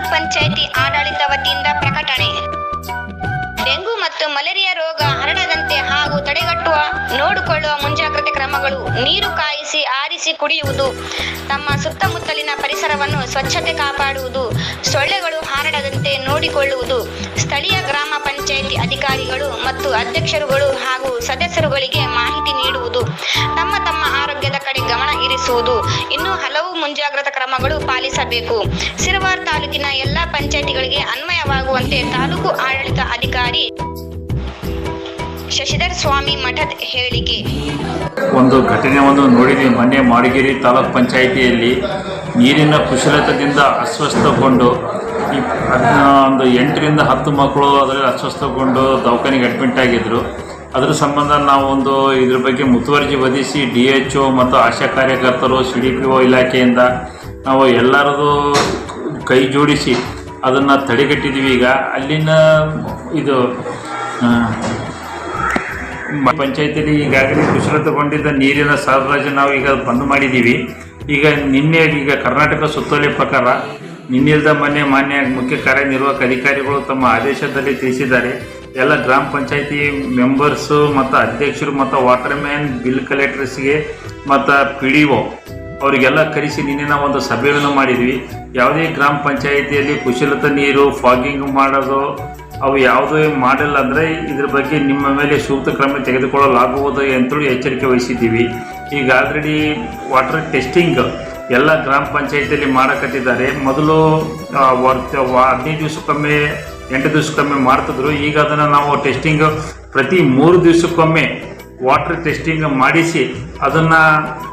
ತಾಲೂಕ್ ಪಂಚಾಯಿತಿ ಆಡಳಿತ ವತಿಯಿಂದ ಪ್ರಕಟಣೆ. ಡೆಂಗು ಮತ್ತು ಮಲೇರಿಯಾ ರೋಗ ಹರಡದಂತೆ ಹಾಗೂ ತಡೆಗಟ್ಟುವ, ನೋಡಿಕೊಳ್ಳುವ ಮುಂಜಾಗ್ರತೆ ಕ್ರಮಗಳು ನೀರು ಕಾಯಿಸಿ ಆರಿಸಿ ಕುಡಿಯುವುದು, ತಮ್ಮ ಸುತ್ತಮುತ್ತಲಿನ ಪರಿಸರವನ್ನು ಸ್ವಚ್ಛತೆ ಕಾಪಾಡುವುದು, ಸೊಳ್ಳೆಗಳು ಹರಡದಂತೆ ನೋಡಿಕೊಳ್ಳುವುದು, ಸ್ಥಳೀಯ ಗ್ರಾಮ ಪಂಚಾಯಿತಿ ಅಧಿಕಾರಿಗಳು ಮತ್ತು ಅಧ್ಯಕ್ಷರುಗಳು ಹಾಗೂ ಸದಸ್ಯರುಗಳಿಗೆ ಮಾಹಿತಿ ನೀಡುವುದು. ಗಮನ ಇನ್ನು ಹಲವು ಮುಂಜಾಗ್ರತಾ ಕ್ರಮಗಳು ಪಾಲಿಸಬೇಕು. ಸಿರವಾರ್ ತಾಲೂಕಿನ ಎಲ್ಲಾ ಪಂಚಾಯಿತಿಗಳಿಗೆ ಅನ್ವಯವಾಗುವಂತೆ ತಾಲೂಕು ಆಡಳಿತ ಅಧಿಕಾರಿ ಶಶಿಧರ್ ಸ್ವಾಮಿ ಮಠದ್ ಹೇಳಿಕೆ. ಒಂದು ಘಟನೆಯನ್ನು ನೋಡಿದ್ವಿ. ಮೊನ್ನೆ ಮಾಡಿಗೇರಿ ತಾಲೂಕ್ ಪಂಚಾಯಿತಿಯಲ್ಲಿ ನೀರಿನ ಕುಶಲತದಿಂದ ಅಸ್ವಸ್ಥಗೊಂಡು ಒಂದು ಎಂಟರಿಂದ ಹತ್ತು ಮಕ್ಕಳು ಅದರಲ್ಲಿ ಅಸ್ವಸ್ಥಗೊಂಡು ದವಾಖಾನೆಗೆ ಅಡ್ಮಿಟ್ ಆಗಿದ್ದರು ಅದರ ಸಂಬಂಧ ನಾವು ಒಂದು ಇದ್ರ ಬಗ್ಗೆ ಮುತುವರ್ಜಿ ವಹಿಸಿ ಡಿ ಎಚ್ ಒ ಮತ್ತು ಆಶಾ ಕಾರ್ಯಕರ್ತರು, ಸಿ ಡಿ ಪಿ ಒ ಇಲಾಖೆಯಿಂದ ನಾವು ಎಲ್ಲರದು ಕೈ ಜೋಡಿಸಿ ಅದನ್ನು ತಡೆಗಟ್ಟಿದ್ದೀವಿ ಈಗ ಅಲ್ಲಿನ ಇದು ಪಂಚಾಯತಿಯಲ್ಲಿ ಈಗಾಗಲೇ ಕುಶಲತೆಗೊಂಡಿದ್ದ ನೀರಿನ ಸರಬರಾಜು ನಾವು ಈಗ ಬಂದ್ ಮಾಡಿದ್ದೀವಿ ಈಗ ನಿನ್ನೆ ಈಗ ಕರ್ನಾಟಕ ಸುತ್ತೋಲೆ ಪ್ರಕಾರ ನಿನ್ನೆಲ್ದ ಮೊನ್ನೆ ಮಾನ್ಯ ಮುಖ್ಯ ಕಾರ್ಯನಿರ್ವಾಹಕ ಅಧಿಕಾರಿಗಳು ತಮ್ಮ ಆದೇಶದಲ್ಲಿ ತಿಳಿಸಿದ್ದಾರೆ. ಎಲ್ಲ ಗ್ರಾಮ ಪಂಚಾಯತಿ ಮೆಂಬರ್ಸು ಮತ್ತು ಅಧ್ಯಕ್ಷರು ಮತ್ತು ವಾಟರ್ ಮ್ಯಾನ್ ಬಿಲ್ ಕಲೆಕ್ಟರ್ಸ್ಗೆ ಮತ್ತು ಪಿ ಡಿ ಒ ಅವರಿಗೆಲ್ಲ ಕರೆಸಿ ನಿನ್ನೆ ನಾವು ಒಂದು ಸಭೆಯನ್ನು ಮಾಡಿದ್ವಿ. ಯಾವುದೇ ಗ್ರಾಮ ಪಂಚಾಯಿತಿಯಲ್ಲಿ ಕುಶಲತ ನೀರು ಫಾಗಿಂಗ್ ಮಾಡೋದು, ಅವು ಯಾವುದೇ ಮಾಡಿಲ್ಲ ಅಂದರೆ ಇದ್ರ ಬಗ್ಗೆ ನಿಮ್ಮ ಮೇಲೆ ಸೂಕ್ತ ಕ್ರಮ ತೆಗೆದುಕೊಳ್ಳಲಾಗುವುದು ಅಂತೇಳಿ ಎಚ್ಚರಿಕೆ ವಹಿಸಿದ್ದೀವಿ. ಈಗ ಆಲ್ರೆಡಿ ವಾಟರ್ ಟೆಸ್ಟಿಂಗ್ ಎಲ್ಲ ಗ್ರಾಮ ಪಂಚಾಯತಿಯಲ್ಲಿ ಮಾಡಕತ್ತಿದ್ದಾರೆ. ಮೊದಲು ಹದಿನೈದು ದಿವಸಕ್ಕೊಮ್ಮೆ, ಎಂಟು ದಿವಸಕ್ಕೊಮ್ಮೆ ಮಾಡ್ತಿದ್ರು. ಈಗ ಅದನ್ನು ನಾವು ಟೆಸ್ಟಿಂಗ್ ಪ್ರತಿ ಮೂರು ದಿವಸಕ್ಕೊಮ್ಮೆ ವಾಟರ್ ಟೆಸ್ಟಿಂಗ್ ಮಾಡಿಸಿ, ಅದನ್ನು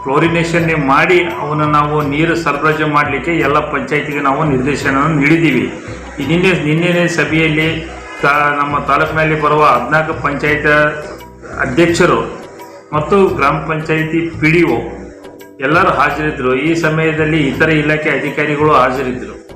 ಕ್ಲೋರಿನೇಷನ್ ಮಾಡಿ, ಅವನ್ನು ನಾವು ನೀರು ಸರಬರಾಜು ಮಾಡಲಿಕ್ಕೆ ಎಲ್ಲ ಪಂಚಾಯತಿಗೆ ನಾವು ನಿರ್ದೇಶನ ನೀಡಿದ್ದೀವಿ. ನಿನ್ನೆ ನಿನ್ನೆ ಸಭೆಯಲ್ಲಿ ತಾ, ನಮ್ಮ ತಾಲೂಕಿನಲ್ಲಿ ಬರುವ ಹದಿನಾಲ್ಕು ಪಂಚಾಯತ್ ಅಧ್ಯಕ್ಷರು ಮತ್ತು ಗ್ರಾಮ ಪಂಚಾಯಿತಿ ಪಿ ಡಿ ಒ ಎಲ್ಲರೂ ಹಾಜರಿದ್ದರು. ಈ ಸಮಯದಲ್ಲಿ ಇತರ ಇಲಾಖೆ ಅಧಿಕಾರಿಗಳು ಹಾಜರಿದ್ದರು.